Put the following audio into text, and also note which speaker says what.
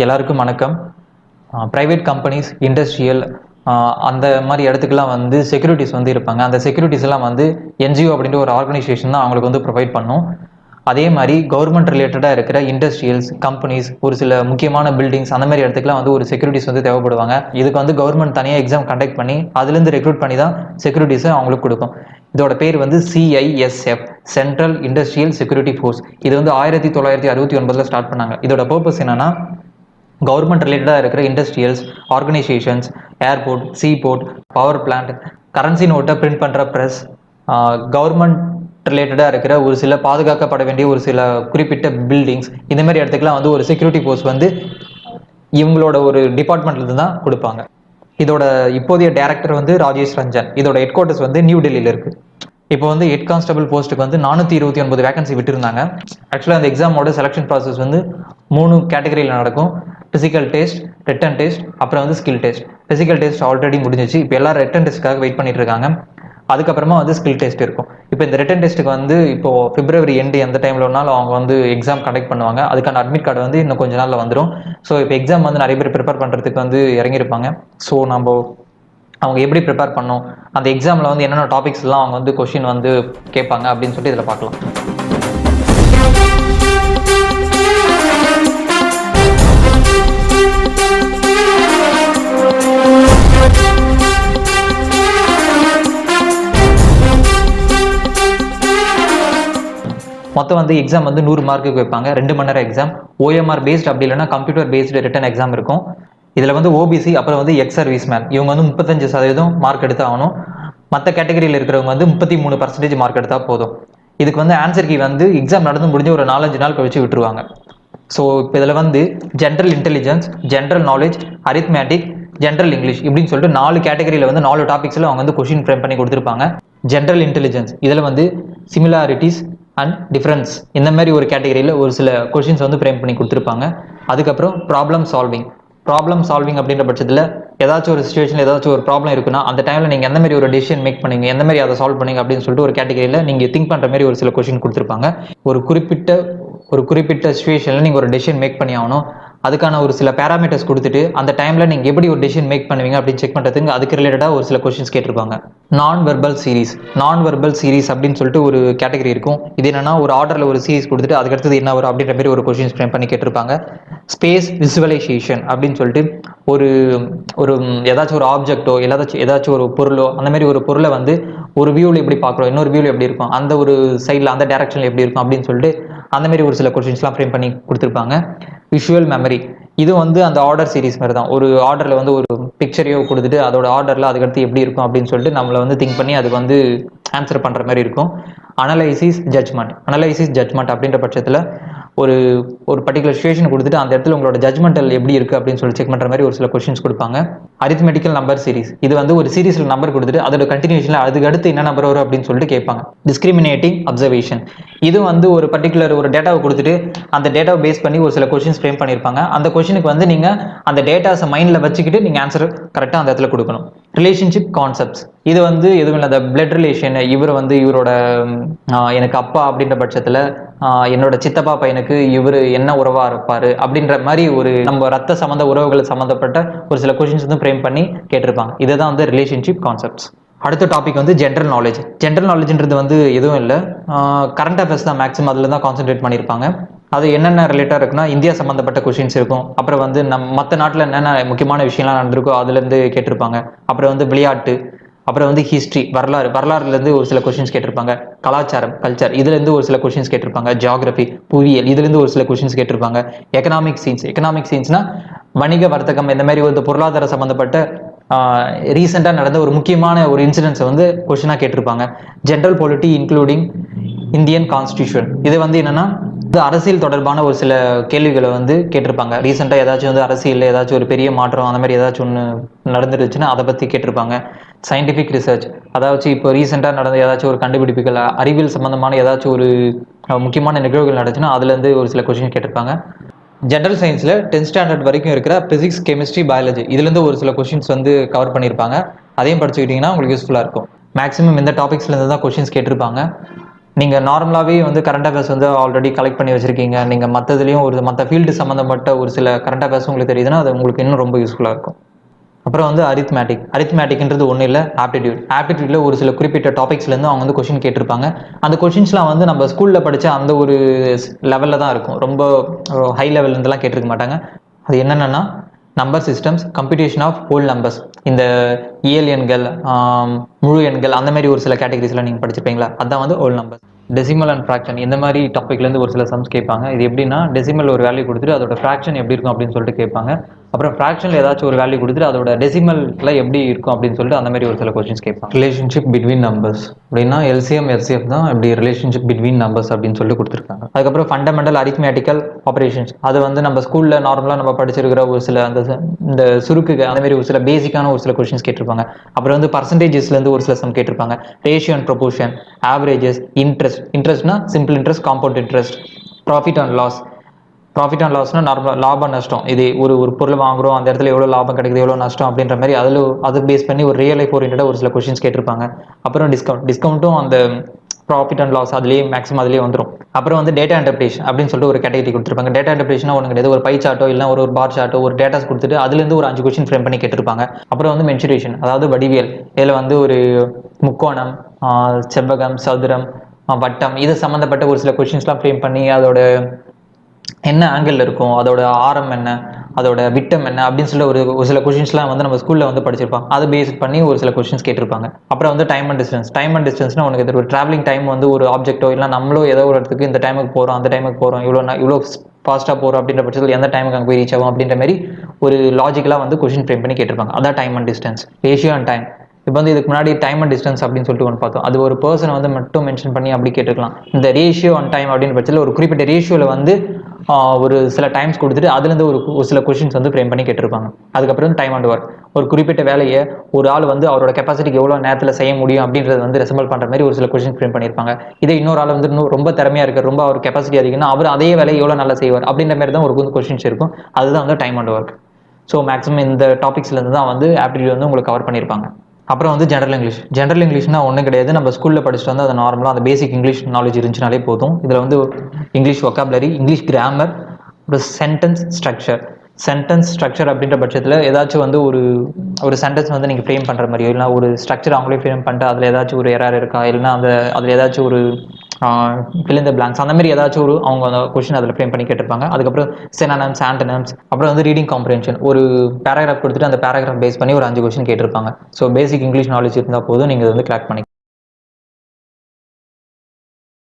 Speaker 1: எல்லாருக்கும் வணக்கம். Private companies industrial அந்த மாதிரி இடத்துக்குலாம் வந்து செக்யூரிட்டிஸ் வந்து இருப்பாங்க. அந்த செக்யூரிட்டிஸ் எல்லாம் வந்து என்ஜிஓ அப்படின்ற ஒரு ஆர்கனைசேஷன் தான் அவங்களுக்கு வந்து ப்ரொவைட் பண்ணும். அதே மாதிரி கவர்மெண்ட் ரிலேட்டடாக இருக்கிற இண்டஸ்ட்ரியல்ஸ் கம்பெனிஸ் ஒரு சில முக்கியமான பில்டிங்ஸ் அந்த மாதிரி இடத்துக்குலாம் வந்து ஒரு செக்யூரிட்டிஸ் வந்து தேவைப்படுவாங்க. இதுக்கு வந்து கவர்மெண்ட் தனியாக எக்ஸாம் கண்டக்ட் பண்ணி அதுலேருந்து ரெக்ரூட் பண்ணி தான் செக்யூரிட்டிஸை அவங்களுக்கு கொடுக்கும். இதோட பேர் வந்து CISF central industrial security force இது வந்து ஆயிரத்தி தொள்ளாயிரத்தி அறுபத்தி ஒன்பதில் ஸ்டார்ட் பண்ணாங்க. இதோட பர்பஸ் என்னன்னா கவர்மெண்ட் ரிலேட்டடாக இருக்கிற industrials organisations airport seaport power plant currency நோட்டை பிரிண்ட் பண்ணுற ப்ரெஸ் கவர்மெண்ட் ரிலேட்டடாக இருக்கிற ஒரு சில பாதுகாக்கப்பட வேண்டிய ஒரு சில குறிப்பிட்ட பில்டிங்ஸ் இந்த மாதிரி இடத்துக்குலாம் வந்து ஒரு செக்யூரிட்டி போஸ்ட் வந்து இவங்களோட ஒரு டிபார்ட்மெண்ட்லேருந்து தான் கொடுப்பாங்க. இதோட இப்போதைய டேரக்டர் வந்து ராஜேஷ் ரஞ்சன். இதோட ஹெட் குவார்ட்டர்ஸ் வந்து நியூ டெல்லியில் இருக்குது இப்போ வந்து ஹெட் கான்ஸ்டபிள் போஸ்ட்டுக்கு வந்து நானூற்றி இருபத்தி ஒன்பது வேகன்சி விட்டுருந்தாங்க. ஆக்சுவலாக அந்த எக்ஸாமோட செலெக்ஷன் ப்ராசஸ் வந்து மூணு கேட்டகரியில் நடக்கும். ஃபிசிக்கல் டெஸ்ட் ரிட்டன் டெஸ்ட் அப்புறம் வந்து skill test physical test already முடிஞ்சிச்சு. இப்போ எல்லாரும் ரிட்டன் டெஸ்ட்டுக்காக வெயிட் பண்ணிட்டு இருக்காங்க. அதுக்கப்புறமா வந்து ஸ்கில் டெஸ்ட் இருக்கும். இப்போ இந்த ரிட்டன் டெஸ்ட்டுக்கு வந்து இப்போ பிப்ரவரி எண்டு எந்த டைமில் வேணாலும் அவங்க வந்து எக்ஸாம் கண்டக்ட் பண்ணுவாங்க. அதுக்கான அட்மிட் கார்டு வந்து இன்னும் கொஞ்ச நாளில் வந்துடும் ஸோ இப்போ எக்ஸாம் வந்து நிறைய பேர் ப்ரிப்பேர் பண்ணுறதுக்கு வந்து இறங்கியிருப்பாங்க. ஸோ நம்ம அவங்க எப்படி ப்ரிப்பேர் பண்ணோம் அந்த எக்ஸாமில் வந்து என்னென்ன டாபிக்ஸ்லாம் அவங்க வந்து கொஷின் வந்து கேட்பாங்க அப்படின்னு சொல்லிட்டு இதில் பார்க்கலாம். மொத்தம் வந்து எக்ஸாம் வந்து நூறு மார்க்குக்கு வைப்பாங்க. ரெண்டு மணி நேரம் எக்ஸாம் ஓஎம்ஆர் பேஸ்ட் அப்படி இல்லைன்னா கம்ப்யூட்டர் பேஸ்டு ரிட்டன் எக்ஸாம் இருக்கும். இதில் வந்து ஓபிசி அப்புறம் வந்து எக்ஸ் சர்வீஸ் மேன் இவங்க வந்து முப்பத்தஞ்சு சதவீதம் மார்க் எடுத்து ஆகணும். மற்ற கேட்டகரியில் இருக்கிறவங்க வந்து முப்பத்தி மூணு பர்சன்டேஜ் மார்க் எடுத்தால் போதும். இதுக்கு வந்து ஆன்சர் கீ வந்து எக்ஸாம் நடந்து முடிஞ்சு ஒரு நாலஞ்சு நாள் கழிச்சு விட்டுருவாங்க. ஸோ இப்போ இதில் வந்து general intelligence general knowledge arithmetic general English இப்படின்னு சொல்லிட்டு நாலு கேட்டகரியில் வந்து நாலு டாபிக்ஸில் அவங்க வந்து கொஷின் ஃப்ரேம் பண்ணி கொடுத்துருப்பாங்க. ஜென்ரல் இன்டெலிஜென்ஸ் இதில் வந்து சிமிலாரிட்டிஸ் அண்ட் டிஃப்ரென்ஸ் இந்த மாதிரி ஒரு கேட்டகரியில் ஒரு சில கொஷின்ஸ் வந்து ஃப்ரேம் பண்ணி கொடுத்துருப்பாங்க. அதுக்கப்புறம் ப்ராப்ளம் சால்விங் ப்ராப்ளம் சால்விங் அப்படின்ற பட்சத்தில் ஏதாச்சும் ஒரு சுச்சுவேஷன் ஏதாச்சும் ஒரு ப்ராப்ளம் இருக்குன்னா அந்த டைமில் நீங்கள் எந்த மாதிரி ஒரு டிசிஷன் மேக் பண்ணீங்க எந்த மாதிரி அதை சால்வ் பண்ணீங்க அப்படின்னு சொல்லிட்டு ஒரு கேட்டகரியில் நீங்கள் திங்க் பண்ணுற மாதிரி ஒரு சில கொஷின் கொடுத்துருப்பாங்க. ஒரு குறிப்பிட்ட ஒரு குறிப்பிட்ட சுச்சுவேஷனில் நீங்கள் ஒரு டெசிஷன் மேக் பண்ணி ஆகணும். அதுக்கான ஒரு சில பேராமீட்டர்ஸ் கொடுத்துட்டு அந்த டைமில் நீங்கள் எப்படி ஒரு டிசிஷன் மேக் பண்ணுவீங்க அப்படின்னு செக் பண்ணுறதுக்கு அதுக்கு ரிலேட்டடாக ஒரு சில கொஷின்ஸ் கேட்டிருப்பாங்க. Non verbal series non verbal series அப்படின்னு சொல்லிட்டு ஒரு கேட்டகரி இருக்கும். இது என்னன்னா ஒரு ஆர்டரில் ஒரு சீரிஸ் கொடுத்துட்டு அதுக்கடுத்தது என்ன வரும் அப்படின்ற மாதிரி ஒரு கொஷின்ஸ் ஃப்ரேம் பண்ணி கேட்டிருப்பாங்க. ஸ்பேஸ் விசுவலைசேஷன் அப்படின்னு சொல்லிட்டு ஒரு ஒரு ஏதாச்சும் ஒரு ஆப்ஜெக்ட்டோ ஏதாச்சும் ஏதாச்சும் ஒரு பொருளோ அந்த மாதிரி ஒரு பொருளை வந்து ஒரு வியூவில் எப்படி பார்க்குறோம் இன்னொரு வியூவில் எப்படி இருக்கும் அந்த ஒரு சைடில் அந்த டேரக்ஷனில் எப்படி இருக்கும் அப்படின்னு சொல்லிட்டு அந்த மாதிரி ஒரு சில கொஷின்ஸ்லாம் ஃப்ரேம் பண்ணி கொடுத்துருப்பாங்க. விஷுவல் மெமரி இது வந்து அந்த ஆர்டர் சீரிஸ் மாதிரி தான். ஒரு ஆர்டரில் வந்து ஒரு பிக்சரையோ கொடுத்துட்டு அதோட ஆர்டரில் அதுக்கடுத்து எப்படி இருக்கும் அப்படின்னு சொல்லிட்டு நம்மளை வந்து திங்க் பண்ணி அதுக்கு வந்து ஆன்சர் பண்ணுற மாதிரி இருக்கும். அனலைசிஸ் ஜட்ஜ்மெண்ட் அனலைசிஸ் ஜட்ஜ்மெண்ட் அப்படின்ற பட்சத்தில் ஒரு ஒரு பர்டிகுலர் சுச்சுவேஷன் கொடுத்துட்டு அந்த இடத்துல உங்களோட ஜட்மெண்டல் எப்படி இருக்குது அப்படின்னு சொல்லி செக் பண்ணுற மாதிரி ஒரு சில கொஷின்ஸ் கொடுப்பாங்க. அரித்மெட்டிக்கல் நம்பர் சீரிஸ் இது வந்து ஒரு சீரிஸில் நம்பர் கொடுத்துட்டு அதோட கண்டினியூஷனில் அதுக்கு அடுத்து என்ன நம்பர் வரும் அப்படின்னு சொல்லிட்டு கேட்பாங்க. டிஸ்கிரிமினேட்டிங் அப்சர்வேஷன் இது வந்து ஒரு பர்டிகுலர் ஒரு டேட்டாவை கொடுத்துட்டு அந்த டேட்டாவை பேஸ் பண்ணி ஒரு சில கொஷின்ஸ் ஃப்ரேம் பண்ணியிருப்பாங்க. அந்த கொஷினுக்கு வந்து நீங்கள் அந்த டேட்டாஸை மைண்டில் வச்சுக்கிட்டு நீங்கள் ஆன்சர் கரெக்டாக அந்த இடத்துல கொடுக்கணும். ரிலேஷன்ஷிப் கான்செப்ட்ஸ் இது வந்து எதுவும் இல்லை. பிளட் ரிலேஷன் இவர் வந்து இவரோட எனக்கு அப்பா அப்படின்ற பட்சத்தில் என்னோட சித்தப்பா பையனுக்கு இவர் என்ன உறவா இருப்பாரு அப்படின்ற மாதிரி ஒரு நம்ம ரத்த சம்மந்த உறவுகள் சம்மந்தப்பட்ட ஒரு சில கொஷின்ஸ் வந்து ஃப்ரேம் பண்ணி கேட்டிருப்பாங்க. இதுதான் வந்து ரிலேஷன்ஷிப் கான்செப்ட்ஸ் அடுத்த டாபிக் வந்து ஜென்ரல் நாலேஜ் ஜென்ரல் நாலேஜ்ன்றது வந்து எதுவும் இல்லை. கரண்ட் அஃபேர்ஸ் தான் மேக்ஸிமம் அதில் தான் கான்சென்ட்ரேட் பண்ணியிருப்பாங்க. அது என்னென்ன ரிலேட்டாக இருக்குன்னா இந்தியா சம்மந்தப்பட்ட கொஷின்ஸ் இருக்கும். அப்புறம் வந்து நம் மற்ற நாட்டில் என்னென்ன முக்கியமான விஷயம்லாம் நடந்திருக்கோ அதுலேருந்து கேட்டிருப்பாங்க. அப்புறம் வந்து விளையாட்டு அப்புறம் வந்து ஹிஸ்ட்ரி வரலாறு. வரலாறுலேருந்து ஒரு சில கொஷின்ஸ் கேட்டிருப்பாங்க. கலாச்சாரம் கல்ச்சர் இதுலேருந்து ஒரு சில கொஷின்ஸ் கேட்டிருப்பாங்க. ஜியாகிரபி புவியியல் இதுலேருந்து ஒரு சில கொஷின்ஸ் கேட்டிருப்பாங்க. எக்கனாமிக் சீன்ஸ் எக்கனாமிக் சீன்ஸ்னால் வணிக வர்த்தகம் இந்த மாதிரி ஒரு பொருளாதார சம்மந்தப்பட்ட ரீசெண்டாக நடந்த ஒரு முக்கியமான ஒரு இன்சிடென்ட்ஸை வந்து கொஷினாக கேட்டிருப்பாங்க. General polity including Indian constitution இது வந்து என்னென்னா அரசியல் தொடர்பான ஒரு சில கேள்விகளை வந்து கேட்டிருப்பாங்க. ரீசெண்டாக ஏதாச்சும் வந்து அரசியலில் ஏதாச்சும் ஒரு பெரிய மாற்றம் அந்த மாதிரி ஏதாச்சும் ஒன்று நடந்துருச்சுன்னா அதை பற்றி கேட்டிருப்பாங்க. சயின்டிஃபிக் ரிசர்ச் அதாவது இப்போ ரீசெண்டாக நடந்த ஏதாச்சும் ஒரு கண்டுபிடிப்புகள் அறிவியல் சம்மந்தமான ஏதாச்சும் ஒரு முக்கியமான நிகழ்வுகள் நடந்துச்சுன்னா அதுலேருந்து ஒரு சில கொஷின் கேட்டிருப்பாங்க. ஜென்ரல் சயின்ஸில் டென்த் ஸ்டாண்டர்ட் வரைக்கும் இருக்கிற பிசிக்ஸ் கெமிஸ்ட்ரி பயாலஜி இதுலேருந்து ஒரு சில கொஷின்ஸ் வந்து கவர் பண்ணியிருப்பாங்க. அதையும் படிச்சுக்கிட்டிங்கன்னா உங்களுக்கு யூஸ்ஃபுல்லாக இருக்கும். மேக்ஸிமம் இந்த டாபிக்ஸ்லேருந்து தான் கொஷின்ஸ் கேட்டிருப்பாங்க. நீங்கள் நார்மலாகவே வந்து கரண்ட் அஃபேர்ஸ் வந்து ஆல்ரெடி கலெக்ட் பண்ணி வச்சுருக்கீங்க. நீங்கள் மற்றதுலேயும் ஒரு மற்ற ஃபீல்டு சம்மந்தப்பட்ட ஒரு சில கரண்ட் அஃபேர்ஸ் உங்களுக்கு தெரியுதுன்னா அது உங்களுக்கு இன்னும் ரொம்ப யூஸ்ஃபுல்லாக இருக்கும். அப்புறம் வந்து அரித்மேட்டிக் அரித்மேட்டிக்ன்றது ஒன்றும் இல்லை ஆப்டிடியூட் ஆப்டிடியூட்ல ஒரு சில குறிப்பிட்ட டாபிக்ஸ்லேருந்து அவங்க வந்து கொஷின் கேட்டிருப்பாங்க. அந்த கொஷின்ஸ்லாம் வந்து நம்ம ஸ்கூலில் படித்த அந்த ஒரு லெவலில் தான் இருக்கும். ரொம்ப ஹை லெவல்லேருந்துலாம் கேட்டிருக்க மாட்டாங்க. அது என்னென்னா number systems computation of whole numbers இந்த இயல் எண்கள் முழு எண்கள் அந்த மாதிரி ஒரு சில கேட்டகரிஸ்லாம் நீங்கள் படிச்சிருப்பீங்களா? அதான் வந்து whole number decimal and fraction இந்த மாதிரி டாப்பிக்லேருந்து ஒரு சில சம்ஸ் கேட்பாங்க. இது எப்படின்னா டெசிமல் ஒரு வேல்யூ கொடுத்துட்டு அதோட ஃப்ராக்ஷன் எப்படி இருக்கும் அப்படின்னு சொல்லிட்டு கேட்பாங்க. அப்புறம் ஃப்ராக்ஷனில் ஏதாச்சும் ஒரு வேல்யூ கொடுத்துட்டு அதோட டெசிமலில் எப்படி இருக்கும் அப்படின்னு சொல்லிட்டு அந்த மாதிரி ஒரு சில கொஸ்டின்ஸ் கேட்பாங்க. ரிலேஷன்ஷிப் பிட்வீன் நம்பர்ஸ் அப்படின்னா எல்சிஎம் எல்சிஎஃப் தான் இப்படி ரிலேஷன்ஷிப் பிட்வீன் நம்பர்ஸ் அப்படின்னு சொல்லி கொடுத்துருக்காங்க. அதுக்கப்புறம் ஃபண்டமெண்டல் அரித்மேட்டிக்கல் ஆப்ரேஷன்ஸ் அது வந்து நம்ம ஸ்கூலில் நார்மலாக நம்ம படிச்சிருக்கிற ஒரு சில அந்த இந்த சுருக்குக்கு அந்த மாதிரி ஒரு சில பேசிக்கான ஒரு சில கொஸ்டின்ஸ் கேட்டிருப்பாங்க. அப்புறம் வந்து பர்சன்டேஜஸ்லேருந்து ஒரு சில சம் கேட்டிருப்பாங்க. Ratio and proportion averages interest இன்ட்ரெஸ்ட்னா simple interest compound interest profit and loss profit and லாஸ்னா normal லாபம் நஷ்டம். இது ஒரு ஒரு பொருள் வாங்குறோம் அந்த இடத்துல எவ்வளோ லாபம் கிடைக்குது எவ்வளோ நஷ்டம் அப்படின்ற மாதிரி அதில் அது பேஸ் பண்ணி ஒரு ரியல் லைஃப் ஓரியன்டாக ஒரு சில கொஷின்ஸ் கேட்டிருப்பாங்க. அப்புறம் டிஸ்கவுண்ட் டிஸ்கவுண்ட்டும் அந்த ப்ராஃபிட் அண்ட் லாஸ் அதுலேயே மேக்ஸிமம் அதுலேயே வந்துடும் அப்புறம் வந்து டேட்டா இன்டர்பிரேஷன் அப்படின்னு சொல்லிட்டு ஒரு கேட்டகரி கொடுத்துருப்பாங்க. டேட்டா இன்டர்பிரேஷனா ஒன்று கிடையாது. ஒரு பை சார்ட்டோ இல்லை ஒரு ஒரு பார் சார்ட்டோ ஒரு டேட்டாஸ் கொடுத்துட்டு அதுலேருந்து ஒரு அஞ்சு கொஷின் ஃப்ரேம் பண்ணி கேட்டிருப்பாங்க. அப்புறம் வந்து மென்சுரேஷன் அதாவது வடிவியல். இதில் வந்து ஒரு முக்கோணம் செவ்வகம் சதுரம் வட்டம் இது சம்மந்தப்பட்ட ஒரு சில கொஷின்ஸ்லாம் ஃப்ரேம் பண்ணி அதோட என்ன ஆங்கிள் இருக்கும்? அதோட ஆரம் என்ன? அதோட விட்டம் என்ன? அப்படின்னு சொல்லி ஒரு ஒரு சில கொஷின்ஸ்லாம் வந்து நம்ம ஸ்கூலில் வந்து படிச்சிருப்பாங்க. அதை பேஸ் பண்ணி ஒரு சில கொஷின்ஸ் கேட்டிருப்பாங்க. அப்புறம் வந்து time and distance time and டிஸ்டன்ஸ்னா உனக்கு ஒரு ட்ராவலிங் டைம் வந்து ஒரு ஆப்ஜெக்ட்டோ இல்லை நம்மளோ ஏதோ ஒரு இடத்துக்கு இந்த டைமுக்கு போகிறோம் அந்த டைமுக்கு போகிறோம் இவ்வளோ இவ்வளோ ஃபாஸ்ட்டாக போகிறோம் அப்படின்ற பட்சத்தில் எந்த டைமுக்கு அங்கே போய் ரீச் ஆகும் அப்படின்ற மாதிரி ஒரு லாஜிக்கலாக வந்து கொஷின் ஃப்ரேம் பண்ணி கேட்டிருப்பாங்க. அதான் time and distance ratio and time இப்போ வந்து இதுக்கு முன்னாடி டைம் அண்ட் டிஸ்டன்ஸ் அப்படின்னு சொல்லிட்டு ஒன்று பார்த்தோம். அது ஒரு பர்சனை வந்து மட்டும் மென்ஷன் பண்ணி அப்படி கேட்டுருக்கலாம். இந்த ரேஷியோ அண்ட் டைம் அப்படின்னு பட்சத்தில் ஒரு குறிப்பிட்ட ரேஷியோவில் வந்து ஒரு சில டைம்ஸ் கொடுத்துட்டு அதுலேருந்து ஒரு ஒரு சில கொஷின்ஸ் வந்து ஃப்ரேம் பண்ணி கேட்டிருப்பாங்க. அதுக்கப்புறம் டைம் அண்ட் ஒர்க் ஒரு குறிப்பிட்ட வேலையை ஒரு ஆள் வந்து அவரோட கெப்பாசிட்டிக்கு எவ்வளோ நேரத்தில் செய்ய முடியும் அப்படின்றது வந்து ரெசம்பிள் பண்ணுற மாதிரி ஒரு சில கொஷின் ஃப்ரேம் பண்ணியிருப்பாங்க. இதே இன்னொரு ஆள் வந்து இன்னும் ரொம்ப திறமையாக இருக்கார். ரொம்ப அவர் கெப்பாசிட்டி அதிகம்னா அவர் அதே வேலையை எவ்வளோ நல்லா செய்வார் அப்படின்ற மாதிரி தான் ஒரு வந்து கொஷின்ஸ் இருக்கும். அதுதான் வந்து time and work so maximum இந்த டாபிக்ஸ்லேருந்து தான் வந்து ஆப்டிடியூட் வந்து உங்களுக்கு கவர் பண்ணியிருப்பாங்க. அப்புறம் வந்து ஜென்ரல் இங்கிலீஷ் ஜென்ரல் இங்கிலீஷ்னா ஒன்றும் கிடையாது. நம்ம ஸ்கூலில் படிச்சுட்டு வந்து அது நார்மலாக அந்த பேசிக் இங்கிலீஷ் நாலேஜ் இருந்துச்சுனாலே போதும். இதில் வந்து இங்கிலீஷ் ஒக்காபுலரி இங்கிலீஷ் கிராமர் அப்புறம் சென்டென்ஸ் ஸ்ட்ரக்சர் சென்டென்ஸ் ஸ்ட்ரக்சர் அப்படின்ற பட்சத்தில் ஏதாச்சும் வந்து ஒரு ஒரு சென்டென்ஸ் வந்து நீங்கள் ஃப்ரேம் பண்ணுற மாதிரியோ இல்லைனா ஒரு ஸ்ட்ரக்சர் அவங்களே ஃப்ரேம் பண்ணிட்டு அதில் ஏதாச்சும் ஒரு எரர் இருக்கா? இல்லைன்னா அந்த அதில் ஏதாச்சும் ஒரு ஃபில் இந்த பிளாங்க்ஸ் அந்த மாதிரி ஏதாச்சும் ஒரு அவங்க அந்த கொஷின் அதில் ஃப்ரேம் பண்ணி கேட்டிருப்பாங்க. அதுக்கப்புறம் செனானம்ஸ் ஆண்டனம்ஸ் அப்புறம் வந்து ரீடிங் காம்ப்ரென்ஷன் ஒரு பேராகிராஃப் கொடுத்துட்டு அந்த பேராகிராஃப் பேஸ் பண்ணி ஒரு அஞ்சு கொஷின் கேட்டிருப்பாங்க. ஸோ பேசிக் இங்கிலீஷ் நாலேஜ் இருந்தால் போதும் நீங்கள் வந்து கிராக் பண்ணி